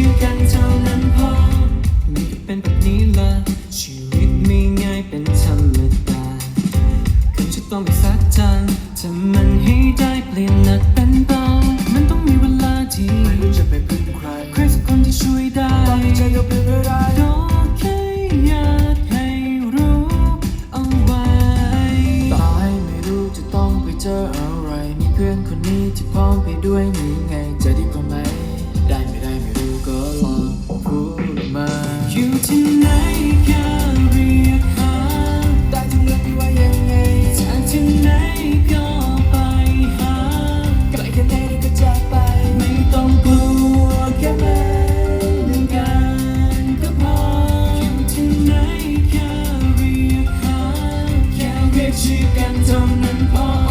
ชื่อกันเท่านั้นพอมันก็เป็นแบบนี้ละชีวิตไม่ง่ายเป็นธรรมดาคงจะต้องไปสักจันถ้มันให้ได้เปลี่ยนหนักเป็นเบามันต้องมีเวลาที่ไม่รู้จะไปพึ่งใครใครสักคนที่ช่วยได้ใจก็เป็นอะไรก็แค่อยากรู้เอาไว้ตายไม่รู้จะต้องไปเจออะไรมีเพื่อนคนนี้ที่พร้อมไปด้วยนี่ไงจะดีกว่าไหม 去赶走เป็